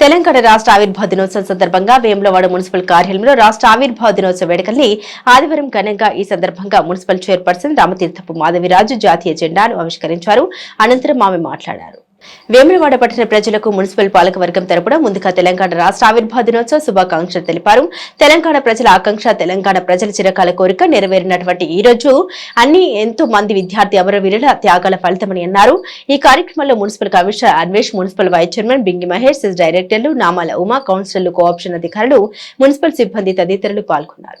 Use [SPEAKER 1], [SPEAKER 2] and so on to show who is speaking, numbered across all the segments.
[SPEAKER 1] తెలంగాణ రాష్ట్ర ఆవిర్భావ దినోత్సవం సందర్భంగా వేములవాడ మున్సిపల్ కార్యాలయంలో రాష్ట్ర ఆవిర్భావ దినోత్సవ వేడుకల్ని ఆదివారం ఘనంగా ఈ సందర్భంగా మున్సిపల్ చైర్పర్సన్ రామతీర్థపు మాధవిరాజు జాతీయ జెండాను ఆవిష్కరించారు. అనంతరం ఆమె మాట్లాడారు. వేములవాడ పట్టణ ప్రజలకు మున్సిపల్ పాలకవర్గం తరపున ముందుగా తెలంగాణ రాష్ట్ర ఆవిర్భావ దినోత్సవ శుభాకాంక్షలు తెలిపారు. తెలంగాణ ప్రజల ఆకాంక్ష తెలంగాణ ప్రజల చిరకాల కోరిక నెరవేరినటువంటి ఈ రోజు అన్ని ఎంతో మంది విద్యార్థి అమరవీరుల త్యాగాల ఫలితమని అన్నారు. ఈ కార్యక్రమంలో municipal commissioner Anvesh municipal vice chairman Bingi Mahesh డైరెక్టర్లు నామాల ఉమా కౌన్సిలర్లు కోఆప్షన్ అధికారులు మున్సిపల్ సిబ్బంది తదితరులు పాల్గొన్నారు.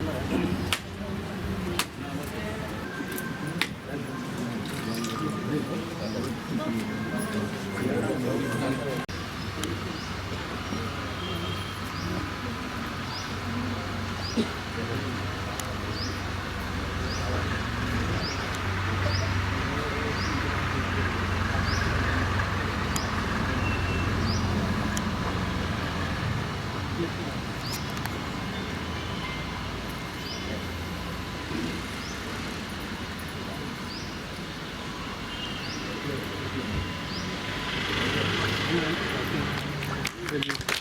[SPEAKER 2] Merci.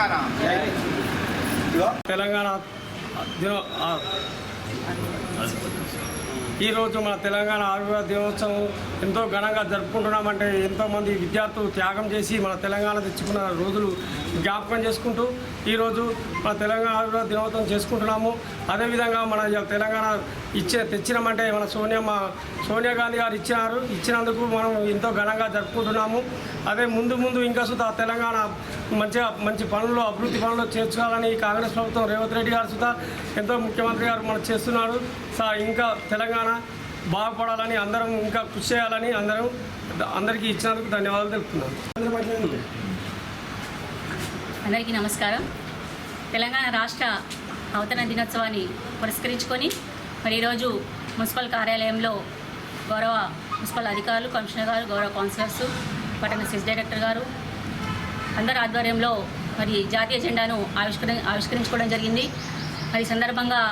[SPEAKER 2] తెలంగాణ.
[SPEAKER 3] తెలంగాణ ఈరోజు మన తెలంగాణ ఆవిర్భావ దినోత్సవం ఎంతో ఘనంగా జరుపుకుంటున్నామంటే ఎంతోమంది విద్యార్థులు త్యాగం చేసి మన తెలంగాణ తెచ్చుకున్న రోజులు జ్ఞాపకం చేసుకుంటూ ఈరోజు మన తెలంగాణ ఆవిర్భావ దినోత్సవం చేసుకుంటున్నాము. అదేవిధంగా మన తెలంగాణ ఇచ్చే తెచ్చినామంటే మన సోనియా మా సోనియా గాంధీ గారు ఇచ్చినారు. ఇచ్చినందుకు మనం ఎంతో ఘనంగా జరుపుకుంటున్నాము. అదే ముందు ముందు ఇంకా సుతా తెలంగాణ మంచిగా మంచి పనులు అభివృద్ధి పనులు చేర్చుకోవాలని కాంగ్రెస్ ప్రభుత్వం రేవంత్ రెడ్డి గారు సుతా ఎంతో ముఖ్యమంత్రి గారు మనం చేస్తున్నారు. సా ఇంకా తెలంగాణ బాగుపడాలని అందరం ఇంకా కృషి చేయాలని అందరం అందరికీ ఇచ్చినందుకు ధన్యవాదాలు తెలుపుతున్నాను.
[SPEAKER 4] అందరికీ నమస్కారం. తెలంగాణ రాష్ట్ర అవతరణ దినోత్సవాన్ని పురస్కరించుకొని మరి ఈరోజు మున్సిపల్ కార్యాలయంలో గౌరవ మున్సిపల్ అధికారులు కమిషనర్ గారు గౌరవ కౌన్సిలర్స్ పట్టణ సెస్ డైరెక్టర్ గారు అందరి ఆధ్వర్యంలో మరి జాతీయ జెండాను ఆవిష్కరి ఆవిష్కరించుకోవడం జరిగింది. మరి ఈ సందర్భంగా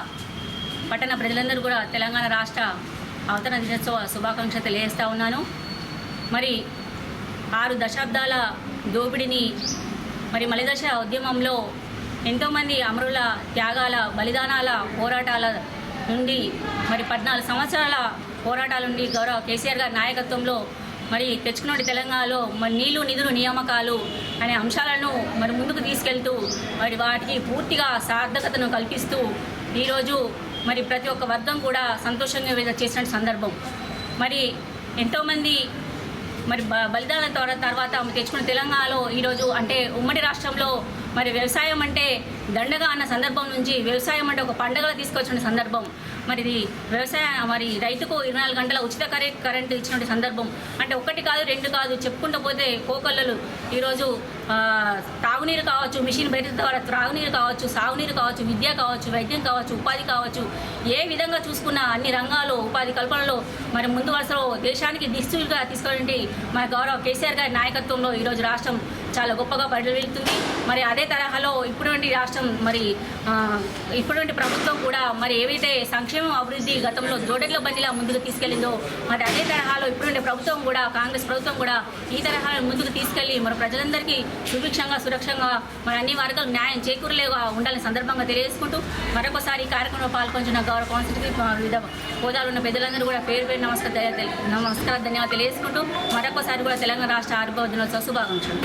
[SPEAKER 4] పట్టణ ప్రజలందరూ కూడా తెలంగాణ రాష్ట్ర అవతరణ దినోత్సవ శుభాకాంక్షలు తెలియజేస్తూ ఉన్నాను. మరి ఆరు దశాబ్దాల దోపిడిని మరి మలిదశ ఉద్యమంలో ఎంతోమంది అమరుల త్యాగాల బలిదానాల పోరాటాల నుండి మరి పద్నాలుగు సంవత్సరాల పోరాటాల నుండి గౌరవ కేసీఆర్ గారి నాయకత్వంలో మరి తెచ్చుకున్న తెలంగాణలో మరి నీళ్ళు నిధులు నియామకాలు అనే అంశాలను మరి ముందుకు తీసుకెళ్తూ మరి వాటికి పూర్తిగా సార్థకతను కల్పిస్తూ ఈరోజు మరి ప్రతి ఒక్క వర్గం కూడా సంతోషంగా వే- చేసిన సందర్భం. మరి ఎంతోమంది మరి బ తర్వాత తర్వా- తర్వాత తెచ్చుకున్న తెలంగాణలో ఈరోజు అంటే ఉమ్మడి రాష్ట్రంలో మరి వ్యవసాయం అంటే దండగా అన్న సందర్భం నుంచి వ్యవసాయం అంటే ఒక పండగగా తీసుకొచ్చిన సందర్భం. మరి ఇది వ్యవసాయ మరి రైతుకు ఇరవై నాలుగు గంటల ఉచిత కరే కరెంటు ఇచ్చిన సందర్భం. అంటే ఒకటి కాదు రెండు కాదు చెప్పుకుంటూ పోతే కోకొల్లలు ఈరోజు తాగునీరు కావచ్చు మిషన్ బయట ద్వారా త్రాగునీరు కావచ్చు సాగునీరు కావచ్చు విద్య కావచ్చు వైద్యం కావచ్చు ఉపాధి కావచ్చు ఏ విధంగా చూసుకున్న అన్ని రంగాలు ఉపాధి కల్పనలో మరి ముందు వరుసలో దేశానికి దిశగా తీసుకుని మన గౌరవ కేసీఆర్ గారి నాయకత్వంలో ఈరోజు రాష్ట్రం చాలా గొప్పగా పరిగెడుతుంది మరి అదే తరహాలో ఇప్పుడువంటి రాష్ట్రం మరి ఇప్పుడువంటి ప్రభుత్వం కూడా మరి ఏవైతే సంక్షేమం అభివృద్ధి గతంలో జోడెట్ల బండిలా ముందుకు తీసుకెళ్ళిందో మరి అదే తరహాలో ఇప్పుడుండే ప్రభుత్వం కూడా కాంగ్రెస్ ప్రభుత్వం కూడా ఈ తరహాలో ముందుకు తీసుకెళ్ళి మరి ప్రజలందరికీ సుభిక్షంగా సురక్షంగా మరి అన్ని వర్గాలు న్యాయం చేకూరలేగా ఉండాలని సందర్భంగా తెలియజేసుకుంటూ మరొకసారి ఈ కార్యక్రమంలో పాల్గొంటున్న గౌరవ కాన్స్టిట్యూట్ వివిధ హోదాలు ఉన్న పెద్దలందరూ కూడా పేరు పేరు నమస్కారం నమస్కారం ధన్యవాదాలు తెలియజేసుకుంటూ మరొకసారి కూడా తెలంగాణ రాష్ట్ర ఆవిర్భావ దినోత్సవ శుభాకాంక్షలు.